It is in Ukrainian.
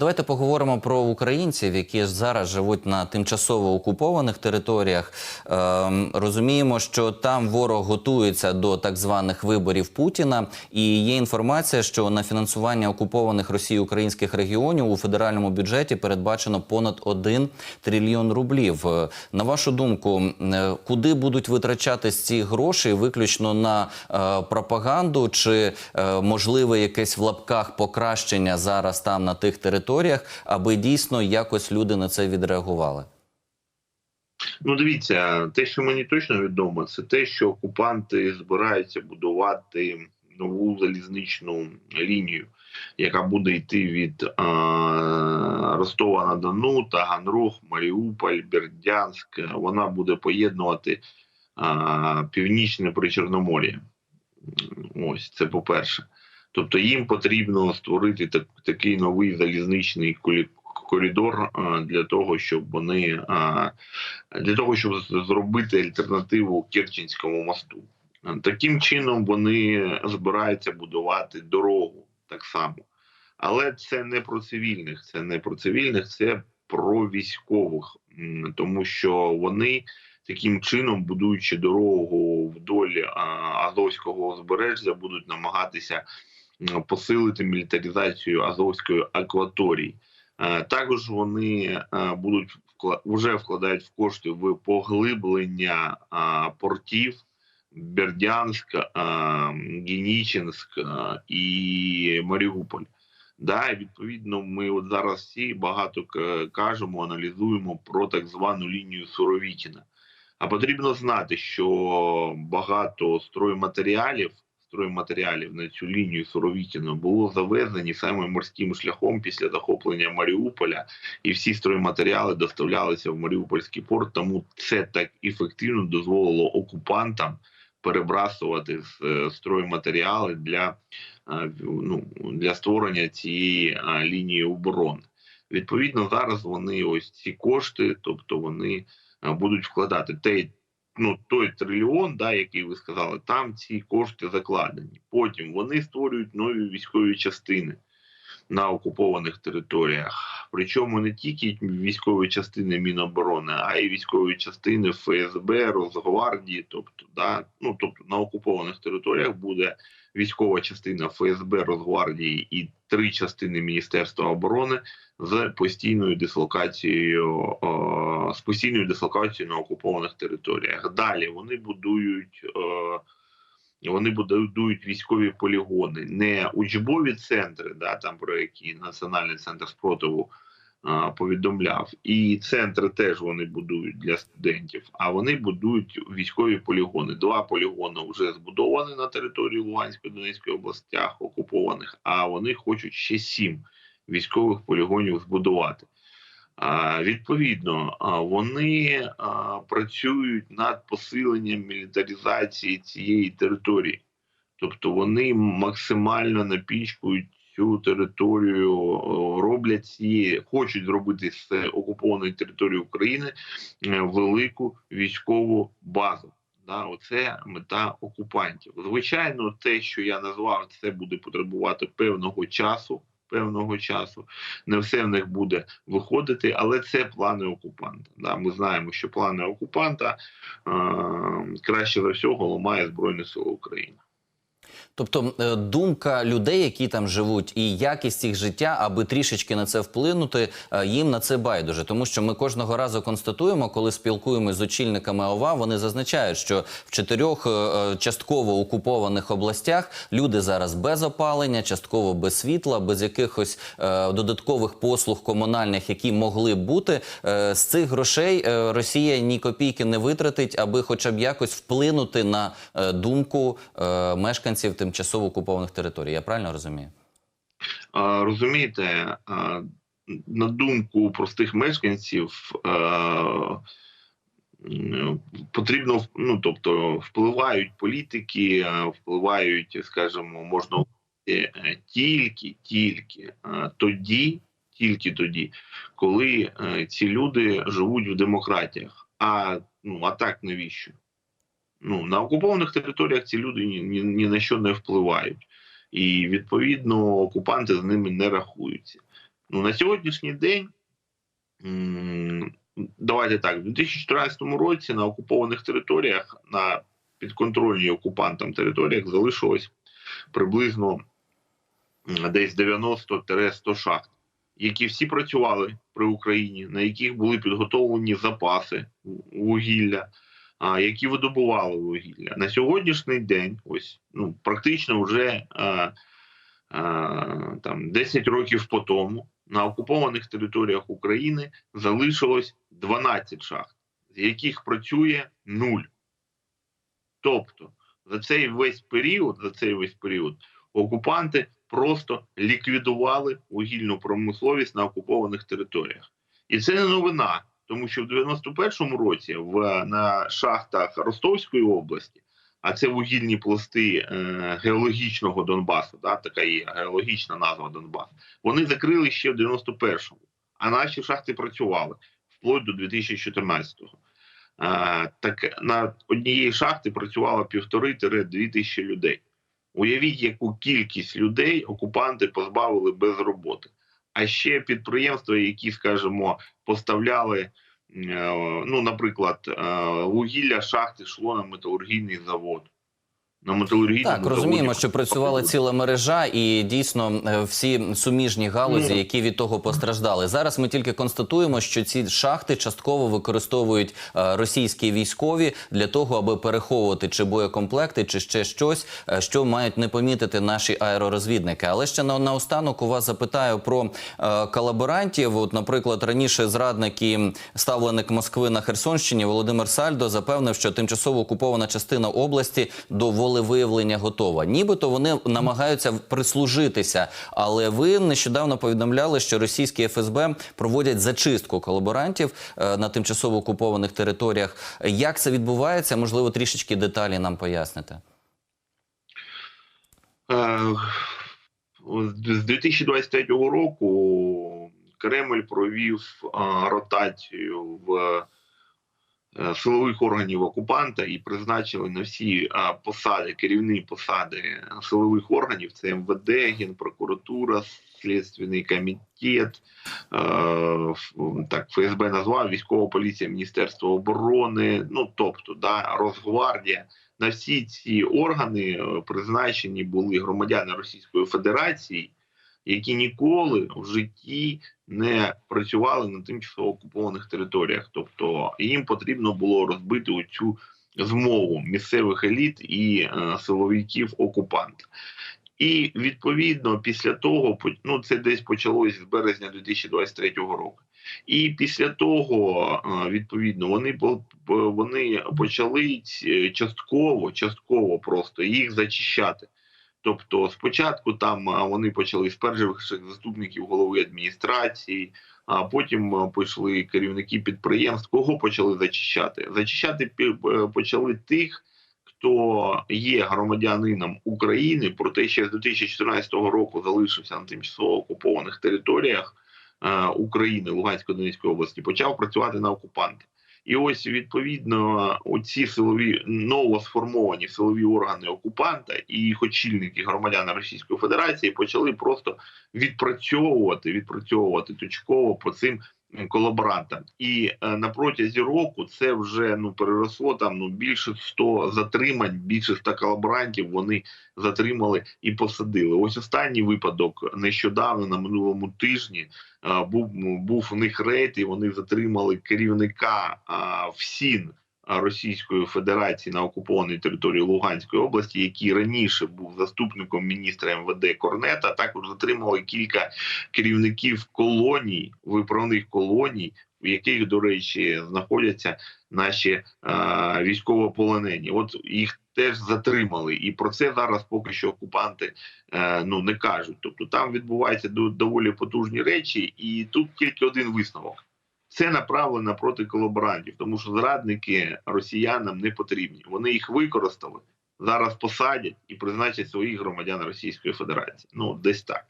давайте поговоримо про українців, які зараз живуть на тимчасово окупованих територіях. Ем, розуміємо, що там ворог готується до так званих виборів Путіна, і є інформація, що на фінансування окупованих Росією українських регіонів у федеральному бюджеті передбачено понад 1 трильйон рублів. Е, На вашу думку, е, куди будуть витрачатись ці гроші? Виключно на е, пропаганду, чи е, можливе якесь в лапках покращення зараз там на тих територіях, аби дійсно якось люди на це відреагували? Ну, дивіться, те, що мені точно відомо, це те, що окупанти збираються будувати нову залізничну лінію, яка буде йти від е, Ростова на Дону, Таганрог, Маріуполь, Бердянськ. Вона буде поєднувати е, північне Причорномор'я. Ось це по-перше. Тобто їм потрібно створити так, такий новий залізничний коридор е, для того, щоб вони е, для того, щоб зробити альтернативу Керченському мосту. Е, Таким чином вони збираються будувати дорогу так само. Але це не про цивільних, це не про цивільних, це про військових, тому що вони таким чином, будуючи дорогу вдоль Азовського узбережжя, будуть намагатися посилити мілітаризацію Азовської акваторії. Е, Також вони е, будуть вже вкладають в кошти в поглиблення портів Бердянськ, Генічинськ і Маріуполь. Да, відповідно, ми от зараз всі багато кажемо, аналізуємо про так звану лінію Суровікіна. А потрібно знати, що багато стройматеріалів, стройматеріалів на цю лінію Суровікіна було завезені саме морським шляхом після захоплення Маріуполя, і всі стройматеріали доставлялися в Маріупольський порт. Тому це так ефективно дозволило окупантам перебрасувати е, стройматеріали для, е, ну, для створення цієї е, лінії оборони. Відповідно, зараз вони ось ці кошти, тобто вони будуть вкладати той, ну, той трильйон, да, який ви сказали, там ці кошти закладені. Потім вони створюють нові військові частини на окупованих територіях. Причому не тільки військові частини Міноборони, а й військові частини ФСБ, Росгвардії. Тобто, да, ну тобто на окупованих територіях буде військова частина ФСБ, Росгвардії і три частини Міністерства оборони з постійною дислокацією е, з постійною дислокацією на окупованих територіях. Далі вони будують. Е, вони будують військові полігони, не учбові центри, да, там про які Національний центр спротиву повідомляв, і центри теж вони будують для студентів. А вони будують військові полігони. Два полігони вже збудовані на території Луганської Донецької областях окупованих. А вони хочуть ще сім військових полігонів збудувати. Відповідно, вони працюють над посиленням мілітаризації цієї території, тобто вони максимально напічкують цю територію, роблять ці, хочуть зробити з окупованої території України е, велику військову базу. Да, оце мета окупантів. Звичайно, те, що я назвав, це буде потребувати певного часу. Певного часу не все в них буде виходити, але це плани окупанта. Да, ми знаємо, що плани окупанта е, краще за всього ламає Збройні Сили України. Тобто е, думка людей, які там живуть, і якість їх життя, аби трішечки на це вплинути, е, їм на це байдуже. Тому що ми кожного разу констатуємо, коли спілкуємося з очільниками ОВА, вони зазначають, що в чотирьох е, частково окупованих областях люди зараз без опалення, частково без світла, без якихось додаткових послуг комунальних, які могли б бути. З цих грошей Росія ні копійки не витратить, аби хоча б якось вплинути на думку мешканців тимчасово окупованих територій. Я правильно розумію? А, Розумієте, а, на думку простих мешканців а, потрібно ну, тобто впливають політики, впливають, скажімо, можна тільки, тільки тоді, тільки тоді, коли е, ці люди живуть в демократіях. А ну а так навіщо? Ну на окупованих територіях ці люди ні, ні, ні на що не впливають і відповідно окупанти з ними не рахуються. Ну на сьогоднішній день. Давайте так, у 2014 році на окупованих територіях, на підконтрольній окупантам територіях залишилось приблизно десь 90-100 шахт, які всі працювали при Україні, на яких були підготовлені запаси вугілля, які видобували вугілля. На сьогоднішній день, ось ну практично вже а, а, там 10 років по тому на окупованих територіях України залишилось 12 шахт, з яких працює нуль. Тобто за цей весь період, за цей весь період, окупанти просто ліквідували вугільну промисловість на окупованих територіях. І це не новина, тому що в 91-му році в, на шахтах Ростовської області, а це вугільні пласти е, геологічного Донбасу, да, така є геологічна назва Донбас, вони закрили ще в 91-му, а наші шахти працювали вплоть до 2014-го. Е, так на однієї шахти працювало півтори-дві тисячі людей. Уявіть, яку кількість людей окупанти позбавили без роботи. А ще підприємства, які, скажімо, поставляли, е, ну, наприклад, е, вугілля шахти йшло на металургійний завод. На металургійному Так, розуміємо, що працювала ціла мережа, і дійсно е, всі суміжні галузі, які від того постраждали. Зараз ми тільки констатуємо, що ці шахти частково використовують е, російські військові для того, аби переховувати чи боєкомплекти, чи ще щось, е, що мають не помітити наші аеророзвідники. Але ще на наостанок у вас запитаю про е, колаборантів. От, наприклад, раніше зрадник і ставленик Москви на Херсонщині Володимир Сальдо запевнив, що тимчасово окупована частина області до волевиявлення готова. Нібито вони намагаються прислужитися. Але ви нещодавно повідомляли, що російські ФСБ проводять зачистку колаборантів е, на тимчасово окупованих територіях. Як це відбувається? Можливо, трішечки деталі нам поясните. Е, З 2023 року Кремль провів е, ротацію в силових органів окупанта і призначили на всі е, посади, керівні посади силових органів: це МВД, Генпрокуратура, Слідственний комітет, е, так ФСБ назвав військова поліція, Міністерство оборони. Ну тобто, да, Росгвардія. На всі ці органи е, призначені були громадяни Російської Федерації, які ніколи в житті не працювали на тимчасово окупованих територіях. Тобто їм потрібно було розбити оцю змову місцевих еліт і е, силовиків окупанта. І відповідно після того, ну це десь почалось з березня 2023 року. І після того, е, відповідно, вони вони почали частково, частково просто їх зачищати. Тобто, спочатку там вони почали з перших заступників голови адміністрації, а потім пішли керівники підприємств. Кого почали зачищати? Зачищати е, почали тих, хто є громадянином України, проте ще з 2014 року залишився на тимчасово окупованих територіях е, України, Луганської Донецької області, почав працювати на окупанта. І ось відповідно оці силові новосформовані силові органи окупанта і їх очільники громадяни Російської Федерації почали просто відпрацьовувати, відпрацьовувати точково по цим м, колаборантам. І е, на протязі року це вже ну переросло там ну більше 100 затримань, більше 100 колаборантів вони затримали і посадили. Ось останній випадок нещодавно на минулому тижні е, був був у них рейд, і вони затримали керівника ФСІН Російської Федерації на окупованій території Луганської області, який раніше був заступником міністра МВД Корнета. Також затримали кілька керівників колоній, виправних колоній, в яких, до речі, знаходяться наші е, військовополонені. От їх теж затримали, і про це зараз поки що окупанти е, ну не кажуть. Тобто там відбуваються до- доволі потужні речі, і тут тільки один висновок. Це направлено проти колаборантів, тому що зрадники росіянам не потрібні. Вони їх використали, зараз посадять і призначать своїх громадян Російської Федерації. Ну десь так.